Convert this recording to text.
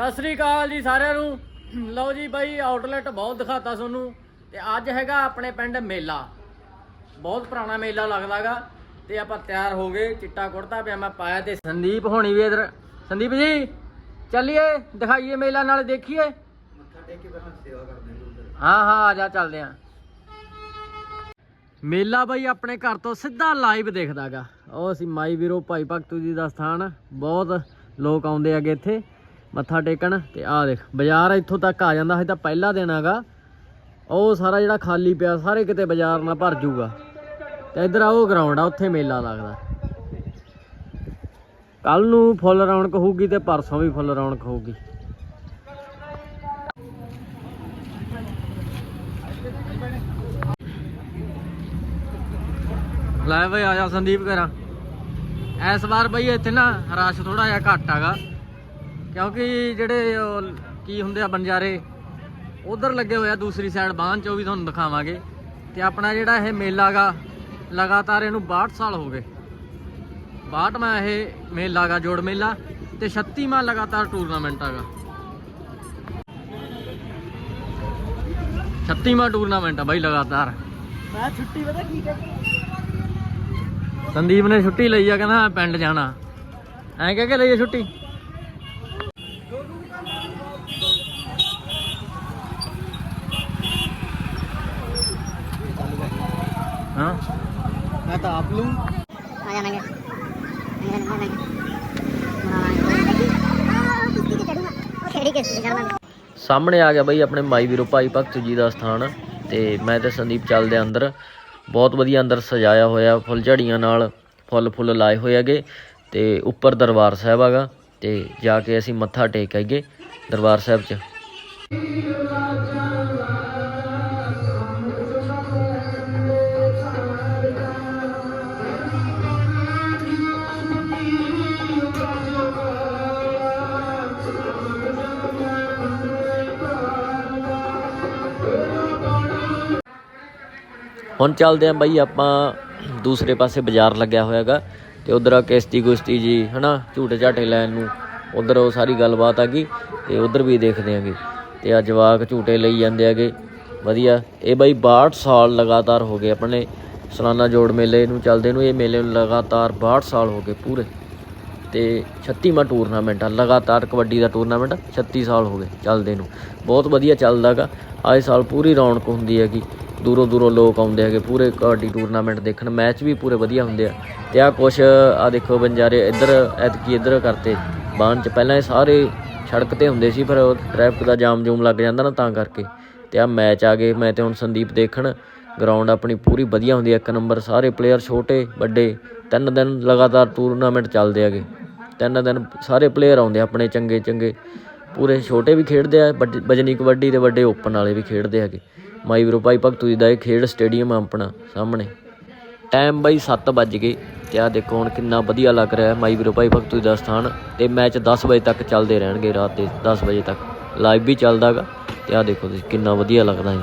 ਸਤਿ ਸ੍ਰੀ ਅਕਾਲ ਜੀ ਸਾਰਿਆਂ ਨੂੰ। ਲਓ ਜੀ ਬਾਈ ਆਊਟਲੈਟ ਬਹੁਤ ਦਿਖਾਤਾ ਤੁਹਾਨੂੰ। ਤੇ ਅੱਜ ਹੈਗਾ ਆਪਣੇ ਪਿੰਡ ਮੇਲਾ। ਬਹੁਤ ਪੁਰਾਣਾ ਮੇਲਾ ਲੱਗਦਾਗਾ। ਤੇ ਆਪਾਂ ਤਿਆਰ ਹੋ ਗਏ ਚਿੱਟਾ ਕੁੜਤਾ ਪਜਾਮਾ ਪਾਇਆ ਤੇ ਸੰਦੀਪ ਹੋਣੀ ਵੀ ਇਧਰ। ਸੰਦੀਪ ਜੀ ਚੱਲੀਏ ਦਿਖਾਈਏ ਮੇਲਾ ਨਾਲ ਦੇਖੀਏ। ਹਾਂ ਹਾਂ ਆ ਜਾ ਚੱਲਦੇ ਆਂ ਮੇਲਾ ਬਾਈ ਆਪਣੇ ਘਰ ਤੋਂ ਸਿੱਧਾ ਲਾਈਵ ਦੇਖਦਾਗਾ। ਉਹ ਅਸੀਂ ਮਾਈ ਵੀਰੋ ਭਾਈ ਭਗਤੂ ਜੀ ਦਾ ਸਥਾਨ। ਬਹੁਤ ਲੋਕ ਆਉਂਦੇ ਹੈਗੇ ਇੱਥੇ। ਮੱਥਾ ਟੇਕਣ ਤੇ ਆਹ ਦੇਖ, ਬਾਜ਼ਾਰ ਇੱਥੋਂ ਤੱਕ ਆ ਜਾਂਦਾ ਹੈ ਤਾਂ ਪਹਿਲਾ ਦਿਨ ਹੈਗਾ। ਉਹ ਸਾਰਾ ਜਿਹੜਾ ਖਾਲੀ ਪਿਆ, ਸਾਰੇ ਕਿਤੇ ਬਾਜ਼ਾਰ ਨਾਲ ਭਰ ਜੂਗਾ। ਤੇ ਇਧਰ ਆ ਉਹ ਗਰਾਊਂਡ ਆ, ਉੱਥੇ ਮੇਲਾ ਲੱਗਦਾ। ਕੱਲ ਨੂੰ ਫੁੱਲ ਰੌਣਕ ਹੋਊਗੀ ਤੇ ਪਰਸੋਂ ਵੀ ਫੁੱਲ ਰੌਣਕ ਹੋਊਗੀ। ਲੈ ਬਈ ਆ ਜਾ ਸੰਦੀਪ ਕਰਾਂ ਇਸ ਵਾਰ ਬਈ ਇੱਥੇ ਨਾ ਰਸ਼ ਥੋੜਾ ਜਿਹਾ ਘੱਟ ਹੈਗਾ। ਕਿਉਂਕਿ ਜਿਹੜੇ ਉਹ ਕੀ ਹੁੰਦੇ ਆ ਬੰਜਾਰੇ ਉਧਰ ਲੱਗੇ ਹੋਏ ਆ ਦੂਸਰੀ ਸਾਈਡ ਬਾਹਨ ਚ ਵੀ ਤੁਹਾਨੂੰ ਦਿਖਾਵਾਂਗੇ। ਤੇ ਆਪਣਾ ਜਿਹੜਾ ਇਹ ਮੇਲਾ ਗਾ ਲਗਾਤਾਰ ਇਹਨੂੰ 62 ਸਾਲ ਹੋ ਗਏ। 62ਵਾਂ ਇਹ ਮੇਲਾ ਗਾ ਜੋੜ ਮੇਲਾ ਤੇ 36ਵਾਂ ਲਗਾਤਾਰ ਟੂਰਨਾਮੈਂਟ ਹੈਗਾ 36ਵਾਂ ਟੂਰਨਾਮੈਂਟ ਆ ਬਾਈ ਲਗਾਤਾਰ। ਮੈਂ ਛੁੱਟੀ ਪਤਾ ਕੀ ਕਰ ਸੰਦੀਪ ਨੇ ਛੁੱਟੀ ਲਈ ਆ ਕਹਿੰਦਾ ਪਿੰਡ ਜਾਣਾ। ਐਂ ਕਹਿ ਕੇ ਲਈ ਛੁੱਟੀ ਹਾਂ ਮੈਂ ਤਾਂ ਆਪ ਲੂੰ ਆ ਜਾਣਗੇ ਅੰਗਨ ਮਾਰਾਂਗੇ ਮਾਰਾਂਗੇ ਕੁਸ਼ਤੀ ਤੇ ਸਾਹਮਣੇ ਆ ਗਿਆ ਬਈ ਆਪਣੇ ਮਾਈ ਵੀਰੋ ਭਾਈ ਭਗਤ ਜੀ ਦਾ ਸਥਾਨ ਤੇ ਮੈਂ ਤੇ ਸੰਦੀਪ ਚੱਲਦੇ ਆ ਅੰਦਰ। ਬਹੁਤ ਵਧੀਆ ਅੰਦਰ ਸਜਾਇਆ ਹੋਇਆ ਫੁੱਲ ਝੜੀਆਂ ਨਾਲ ਫੁੱਲ ਫੁੱਲ ਲਾਏ ਹੋਏ ਹੈਗੇ ਤੇ ਉੱਪਰ ਦਰਬਾਰ ਸਾਹਿਬ ਹੈਗਾ ਤੇ ਜਾ ਕੇ ਅਸੀਂ ਮੱਥਾ ਟੇਕ ਆਈਏ ਦਰਬਾਰ ਸਾਹਿਬ 'ਚ। ਹੁਣ ਚੱਲਦੇ ਆਂ ਬਾਈ ਆਪਾਂ ਦੂਸਰੇ ਪਾਸੇ ਬਾਜ਼ਾਰ ਲੱਗਿਆ ਹੋਇਆਗਾ ਤੇ ਉਧਰ ਆ ਕਿਸ਼ਤੀ ਕੁਸ਼ਤੀ ਜੀ, ਹਨਾ, ਝੂਟੇ ਝਾਟੇ ਲੈਣ ਨੂੰ, ਉਧਰ ਉਹ ਸਾਰੀ ਗੱਲਬਾਤ ਹੈਗੀ ਤੇ ਉਧਰ ਵੀ ਦੇਖਦੇ ਆਂਗੇ ਤੇ ਆ ਜਵਾਕ ਝੂਟੇ ਲਈ ਜਾਂਦੇ ਹੈਗੇ ਵਧੀਆ। ਇਹ ਬਾਈ 62 ਸਾਲ ਲਗਾਤਾਰ ਹੋ ਗਏ ਆਪਣੇ ਸਾਲਾਨਾ ਜੋੜ ਮੇਲੇ ਨੂੰ ਚੱਲਦੇ ਨੂੰ, ਇਹ ਮੇਲੇ ਨੂੰ ਲਗਾਤਾਰ 62 ਸਾਲ ਹੋ ਗਏ ਪੂਰੇ। ਤੇ 36ਵਾਂ ਟੂਰਨਾਮੈਂਟ ਆ, ਲਗਾਤਾਰ ਕਬੱਡੀ ਦਾ ਟੂਰਨਾਮੈਂਟ 36 ਸਾਲ ਹੋ ਗਏ ਚੱਲਦੇ ਨੂੰ। ਬਹੁਤ ਵਧੀਆ ਚੱਲਦਾਗਾ। ਆਏ ਸਾਲ ਪੂਰੀ ਰੌਣਕ ਹੁੰਦੀ ਹੈਗੀ। ਦੂਰੋਂ ਦੂਰੋਂ ਲੋਕ ਆਉਂਦੇ ਹੈਗੇ, ਪੂਰੇ ਕਬੱਡੀ ਟੂਰਨਾਮੈਂਟ ਦੇਖਣ। ਮੈਚ ਵੀ ਪੂਰੇ ਵਧੀਆ ਹੁੰਦੇ ਆ। ਤੇ ਆ ਕੁਛ ਆ ਦੇਖੋ ਬੰਜਾਰੇ, ਇੱਧਰ, ਐਤਕੀ ਇੱਧਰ ਕਰਤੇ। ਬਾਣ ਚ ਪਹਿਲਾਂ ਇਹ ਸਾਰੇ ਸੜਕ ਤੇ ਹੁੰਦੇ ਸੀ, ਪਰ ਟ੍ਰੈਫਿਕ ਦਾ ਜਾਮ ਜੂਮ ਲੱਗ ਜਾਂਦਾ ਨਾ ਤਾਂ ਕਰਕੇ। ਤੇ ਆ ਮੈਚ ਆ ਗਏ। ਮੈਂ ਤੇ ਹੁਣ ਸੰਦੀਪ ਦੇਖਣ ਗਰਾਊਂਡ ਆਪਣੀ ਪੂਰੀ ਵਧੀਆ ਹੁੰਦੀ ਹੈ ਇੱਕ ਨੰਬਰ, ਸਾਰੇ ਪਲੇਅਰ ਛੋਟੇ, ਵੱਡੇ, ਤਿੰਨ ਦਿਨ ਲਗਾਤਾਰ ਟੂਰਨਾਮੈਂਟ ਚੱਲਦੇ ਹੈਗੇ। ਤਿੰਨ ਦਿਨ ਸਾਰੇ ਪਲੇਅਰ ਆਉਂਦੇ ਆ ਆਪਣੇ ਚੰਗੇ ਚੰਗੇ। ਪੂਰੇ ਛੋਟੇ ਵੀ ਖੇਡਦੇ ਆ, ਵੱਡੀ- ਵਜਨੀ ਕਬੱਡੀ ਅਤੇ ਵੱਡੇ ਓਪਨ ਵਾਲੇ ਵੀ ਖੇਡਦੇ ਹੈਗੇ। ਮਾਈ ਵੀਰੋ, ਭਾਈ ਭਗਤੂ ਜੀ ਦਾ ਇਹ ਖੇਡ ਸਟੇਡੀਅਮ ਆ ਆਪਣਾ, ਸਾਹਮਣੇ। ਟਾਈਮ ਬਾਈ 7 ਵੱਜ ਗਏ ਤੇ ਆ ਦੇਖੋ ਹੁਣ ਕਿੰਨਾ ਵਧੀਆ ਲੱਗ ਰਿਹਾ ਮਾਈ ਵੀਰੋ, ਭਾਈ ਭਗਤੂ ਜੀ ਦਾ ਸਥਾਨ। ਤੇ ਮੈਚ 10 ਵਜੇ ਤੱਕ ਚੱਲਦੇ ਰਹਿਣਗੇ, ਰਾਤ ਦੇ 10 ਵਜੇ ਤੱਕ। ਲਾਈਵ ਵੀ ਚੱਲਦਾਗਾ ਤੇ ਆ ਦੇਖੋ ਤੁਸੀਂ ਕਿੰਨਾ ਵਧੀਆ ਲੱਗਦਾ ਹੈ।